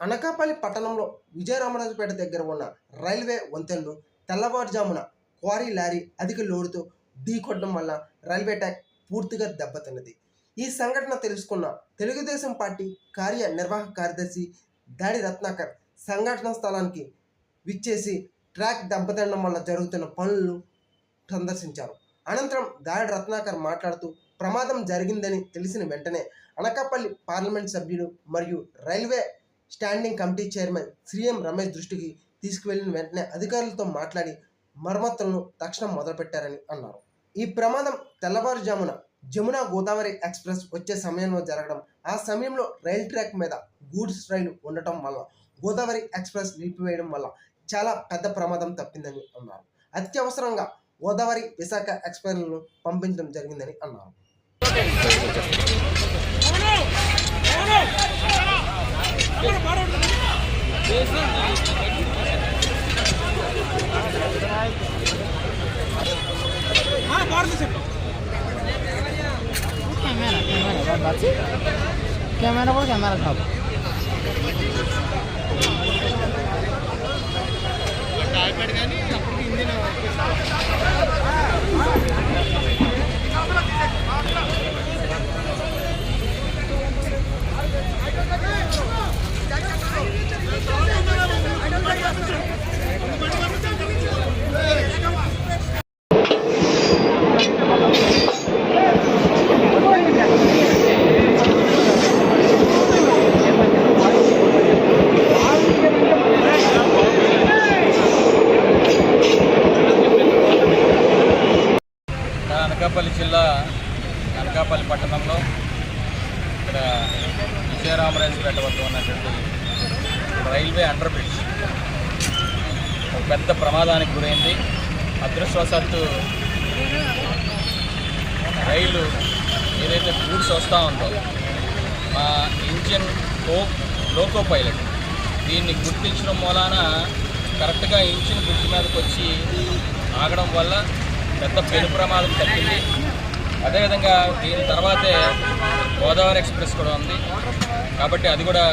అనకాపల్లి పట్టణంలో విజయరామరాజుపేట దగ్గర ఉన్న రైల్వే వంతెనను తెల్లవారుజామున క్వారీ లారీ అధిక లోడుతో ఢీకొట్టడం వల్ల రైల్వే ట్రాక్ పూర్తిగా దెబ్బతిన్నది. ఈ సంఘటన తెలుసుకున్న తెలుగుదేశం పార్టీ కార్యనిర్వాహక కార్యదర్శి దాడి రత్నాకర్ సంఘటన స్థలానికి విచ్చేసి ట్రాక్ దెబ్బతినడం వల్ల జరుగుతున్న పనులను సందర్శించారు. అనంతరం దాడి రత్నాకర్ మాట్లాడుతూ ప్రమాదం జరిగిందని తెలిసిన వెంటనే అనకాపల్లి పార్లమెంట్ సభ్యులు మరియు railway standing committee chairman Shri M Ramesh దృష్టికి తీసుకువెళ్ళిన వెంటనే అధికారులతో మాట్లాడి మరమ్మతులను తక్షణం మొదలుపెట్టారని అన్నారు. ఈ ప్రమాదం తెల్లవారుజామున జమునా గోదావరి ఎక్స్ప్రెస్ వచ్చే సమయంలో జరగడం ఆ సమయంలో రైల్ ట్రాక్ మీద గూడ్స్ రైలు ఉండటం వల్ల గోదావరి ఎక్స్ప్రెస్ నిలిపివేయడం వల్ల చాలా పెద్ద ప్రమాదం తప్పిందని అన్నారు. అత్యవసరంగా గోదావరి విశాఖ ఎక్స్ప్రెస్లను పంపించడం జరిగిందని అన్నారు. ক্যামেরা বাদ বাড়ছে ক্যামেরা করে ক্যামেরা খাবো అనకాపల్లి ఇక్కడ విజయరామరాజుపేట వద్ద ఉన్నటువంటి రైల్వే అండర్ బ్రిడ్జ్ ఒక పెద్ద ప్రమాదానికి గురైంది. అదృష్టవశాత్తు రైలు ఏదైతే గూడ్స్ వస్తూ ఉందో మా ఇంజిన్ కో లోకో పైలట్ దీన్ని గుర్తించడం మూలాన కరెక్ట్గా ఇంజిన్ గుర్తు మీదకి వచ్చి ఆగడం వల్ల పెద్ద పెను ప్రమాదం తగ్గింది అదేవిధంగా దీని తర్వాతే గోదావరి ఎక్స్ప్రెస్ కూడా ఉంది. కాబట్టి అది కూడా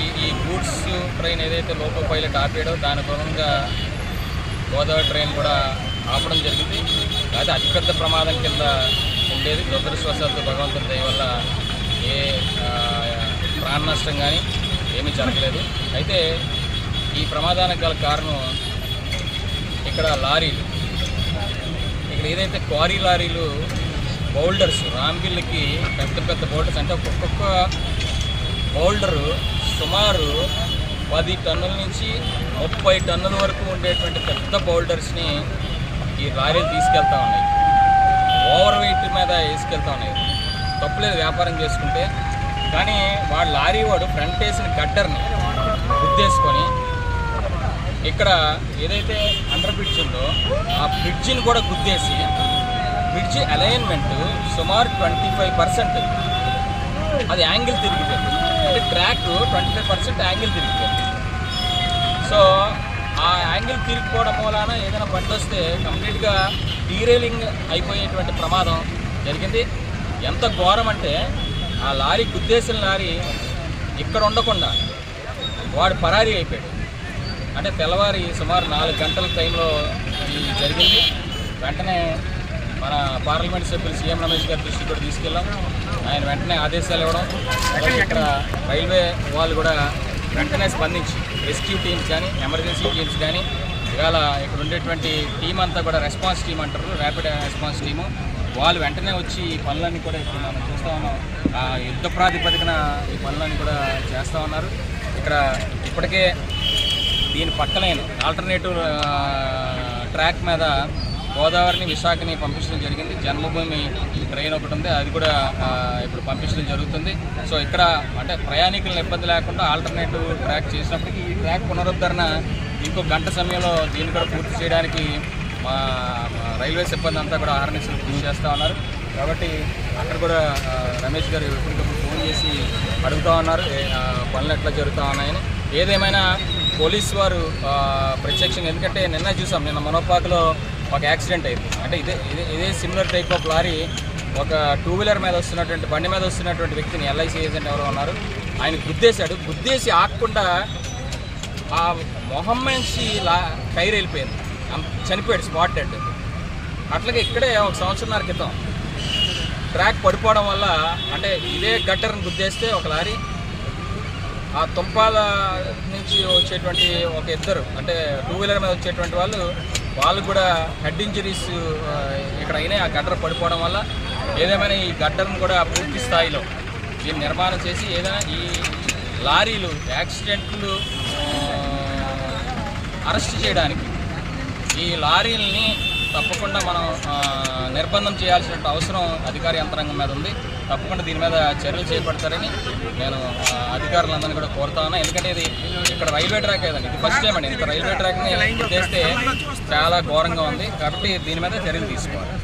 ఈ ఈ గూడ్స్ ట్రైన్ ఏదైతే లోకో పైలట్ ఆపాడో దాని గుణంగా గోదావరి ట్రైన్ కూడా ఆపడం జరిగింది. అయితే అతిపెద్ద ప్రమాదం కింద ఉండేది. దురదృష్టవశాత్తు భగవంతుని దయ వల్ల ఏ ప్రాణ నష్టం కానీ ఏమీ జరగలేదు. అయితే ఈ ప్రమాదానికి గల కారణం ఇక్కడ లారీలు. ఇక్కడ ఏదైతే క్వారీ లారీలు బౌల్డర్స్ రాంబిల్కి పెద్ద పెద్ద బౌల్డర్స్ అంటే ఒక్కొక్క బౌల్డరు సుమారు పది టన్నుల నుంచి ముప్పై టన్నుల వరకు ఉండేటువంటి పెద్ద బౌల్డర్స్ని ఈ లారీలు తీసుకెళ్తా ఉన్నాయి. ఓవర్ వెయిట్ మీద వేసుకెళ్తా ఉన్నాయి. తప్పులేదు వ్యాపారం చేసుకుంటే. కానీ వాడు లారీ వాడు ఫ్రంట్ వేసిన గట్టర్ని గుద్దేసుకొని ఇక్కడ ఏదైతే అండర్ బ్రిడ్జ్ ఉందో ఆ బ్రిడ్జిని కూడా గుద్దేసి బ్రిడ్జి అలైన్మెంట్ సుమారు ట్వంటీ ఫైవ్ పర్సెంట్ అది యాంగిల్ తిరిగిపోయింది. అంటే track twenty five percent angle తిరిగిపోయింది. సో ఆ యాంగిల్ తిరిగిపోవడం మూలాన ఏదైనా బండి వస్తే కంప్లీట్గా డీరైలింగ్ అయిపోయేటువంటి ప్రమాదం జరిగింది. ఎంత ఘోరం అంటే ఆ లారీ గుద్దేసిన లారీ ఇక్కడ ఉండకుండా వాడు పరారీ అయిపోయాడు. అంటే తెల్లవారి సుమారు నాలుగు గంటల టైంలో ఇది జరిగింది. వెంటనే మన పార్లమెంట్ సభ్యులు సీఎం రమేష్ గారి దృష్టికి కూడా తీసుకెళ్ళాం. ఆయన వెంటనే ఆదేశాలు ఇవ్వడం. ఇక్కడ రైల్వే వాళ్ళు కూడా వెంటనే స్పందించి రెస్క్యూ టీమ్స్ కానీ ఎమర్జెన్సీ టీమ్స్ కానీ ఇవాళ ఇక్కడ ఉండేటువంటి టీం అంతా కూడా రెస్పాన్స్ టీం అంటారు. Rapid response team. వాళ్ళు వెంటనే వచ్చి ఈ పనులన్నీ కూడా ఇప్పుడు మనం చూస్తూ ఉన్నాం. ఆ యుద్ధ ప్రాతిపదికన ఈ పనులన్నీ కూడా చేస్తూ ఉన్నారు. ఇక్కడ ఇప్పటికే దీని పక్కనే ఆల్టర్నేటివ్ ట్రాక్ మీద గోదావరిని విశాఖని పంపించడం జరిగింది. జన్మభూమి ట్రైన్ ఒకటి ఉంది. అది కూడా ఇప్పుడు పంపించడం జరుగుతుంది. సో ఇక్కడ అంటే ప్రయాణికులను ఇబ్బంది లేకుండా ఆల్టర్నేటివ్ ట్రాక్ చేసినప్పటికీ ఈ ట్రాక్ పునరుద్ధరణ ఇంకో గంట సమయంలో దీన్ని కూడా పూర్తి చేయడానికి మా రైల్వే సిబ్బంది అంతా కూడా ఆర్ఎన్ఎస్లు కృషి చేస్తూ ఉన్నారు. కాబట్టి అక్కడ కూడా రమేష్ గారు ఎప్పటికప్పుడు ఫోన్ చేసి అడుగుతూ ఉన్నారు. పనులు ఎట్లా జరుగుతూ ఉన్నాయని. ఏదేమైనా పోలీస్ వారు ప్రత్యక్షంగా ఎందుకంటే నిన్న చూసాం నిన్న మనోపాకలో ఒక యాక్సిడెంట్ అయింది. అంటే ఇదే ఇదే ఇదే సిమిలర్ టైప్ ఆఫ్ లారీ ఒక టూ వీలర్ మీద వస్తున్నటువంటి బండి మీద వస్తున్నటువంటి వ్యక్తిని ఎల్ఐసి ఏజెంట్ ఎవరో ఉన్నారు. ఆయన గుద్దేశాడు. గుద్దేసి ఆకుండా ఆ మొహం నుంచి లా టైర్ వెళ్ళిపోయింది. చనిపోయాడు స్పాట్ డెడ్ అట్లాగే ఇక్కడే ఒక సంవత్సరంన్నర క్రితం ట్రాక్ పడిపోవడం వల్ల అంటే ఇదే గట్టర్ని గుద్దేస్తే ఒక లారీ ఆ తుంపాల నుంచి వచ్చేటువంటి ఒక ఇద్దరు అంటే టూ వీలర్ మీద వచ్చేటువంటి వాళ్ళు వాళ్ళు కూడా హెడ్ ఇంజరీస్ ఇక్కడ అయినాయి. ఆ గడ్డర పడిపోవడం వల్ల ఏదేమైనా ఈ గడ్డర్ను కూడా పూర్తి స్థాయిలో దీన్ని నిర్మాణం చేసి ఏదైనా ఈ లారీలు యాక్సిడెంట్లు అరెస్ట్ చేయడానికి ఈ లారీలని తప్పకుండా మనం నిర్బంధం చేయాల్సిన అవసరం అధికార యంత్రాంగం మీద ఉంది. తప్పకుండా దీని మీద చర్యలు చేపడతారని నేను అధికారులందరినీ కూడా కోరుతా ఉన్నా. ఎందుకంటే ఇది ఇక్కడ రైల్వే ట్రాక్ ఏదండి ఇది ఫస్ట్ టైం అండి. ఇంత రైల్వే ట్రాక్ని చేస్తే చాలా ఘోరంగా ఉంది. కాబట్టి దీని మీద చర్యలు తీసుకోవాలి.